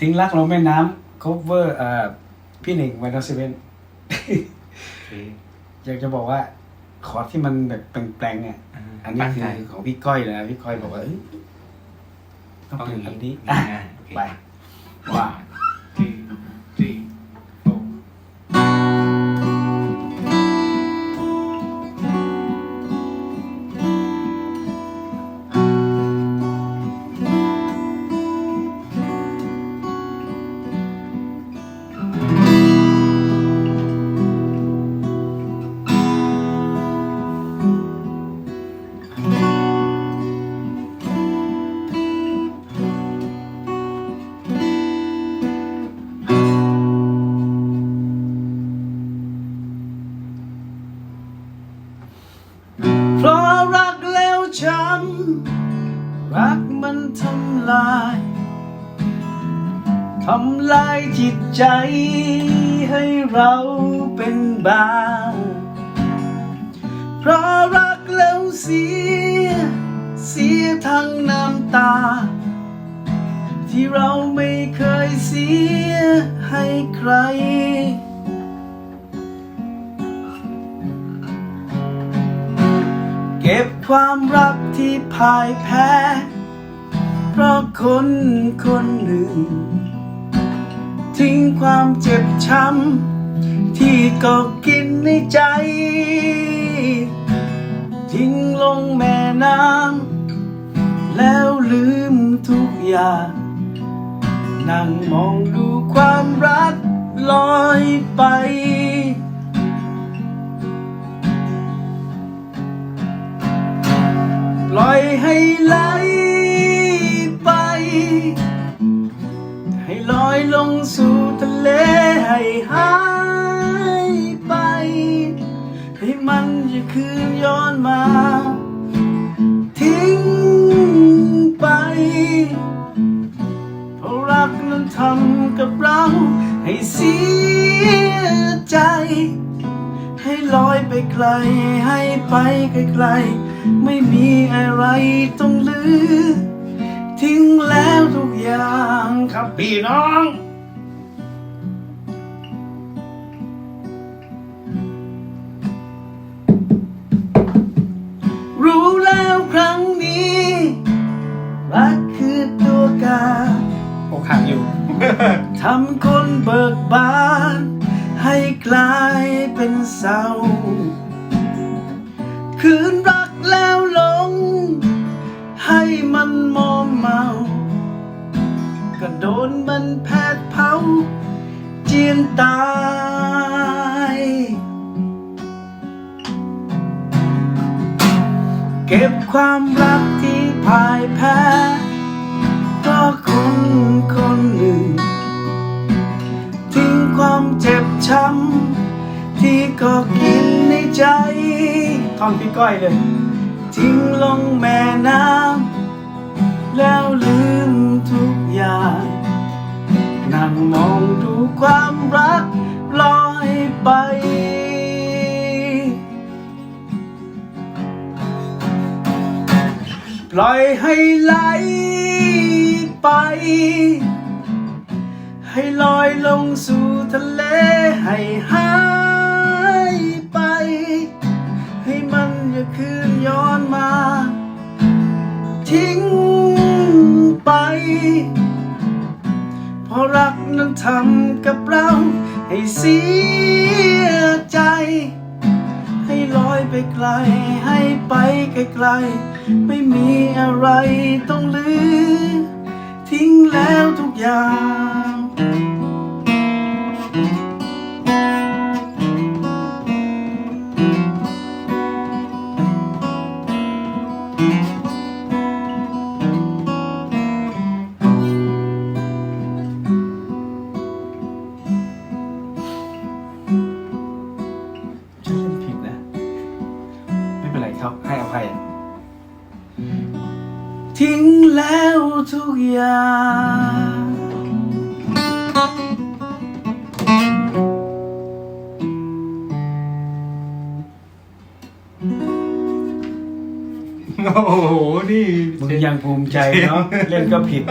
ทิ้งรักลงแม่น้ำ cover เอ่อพี่หนึ่งไวท์เซเว่นอยากจะบอกว่าขอร์ดที่มันแบบแปลงๆเนี่ยอันนี้ตั้งคืใจอของพี่ก้อยเลยนะพี่ก้อยบอกว่าเอ้ยต้องเป็นอันนี้อะอะโอเคไปว่าำรักมันทำลายทำลายจิตใจให้เราเป็นบ้าเพราะรักแล้วเสีย เสียทั้งน้ำตา ที่เราไม่เคยเสียให้ใคร เก็บความรักที่พ่ายแพ้ เพราะคนคนหนึ่ง ทิ้งความเจ็บช้ำที่ก็กินในใจ ทิ้งลงแม่น้ำแล้วลืมทุกอย่าง นั่งมองดูความรักลอยไป ล่อยให้ไหลไป ให้ลอยลงสู่ทะเลให้หายไป ให้มันอย่าคืนย้อนมา ทิ้งไปเพราะรักนั้นทำกับเรา ให้เสียใจ ให้ลอยไปไกล ให้ไปไกลๆ ไม่มีอะไรต้องลือ ทิ้งแล้วทุกอย่างครับพี่น้อง รู้แล้วครั้งนี้ รักคือตัวการอกหักอยู่ ทำคนเบิกบาน ให้กลายเป็นเศร้าคืนรัก แล้วหลง ให้มันมอมเมา ก็โดนมันแผดเผาเจียนตายเก็บความรักที่พ่ายแพ้ก็คนคนหนึ่ง ทิ้งความเจ็บช้ำที่ก็กินในใจท่อนพี่ก้อยเลย ทิ้งลงแม่น้ำแล้วลืมทุกอย่างนั่งมองดูความรักลอยไป ปล่อยให้ไหลไป ให้ลอยลงสู่ทะเลให้หาย ทิ้งไป เพราะรักนั้นทำกับเรา ให้เสียใจ ให้ลอยไปไกล ให้ไปไกลๆไม่มีอะไรต้องลือ ทิ้งแล้วทุกอย่าง ทิ้งแล้วทุกอย่างโอ้โห นี่ มึงยังภูมิใจเนาะ เล่นก็ผิด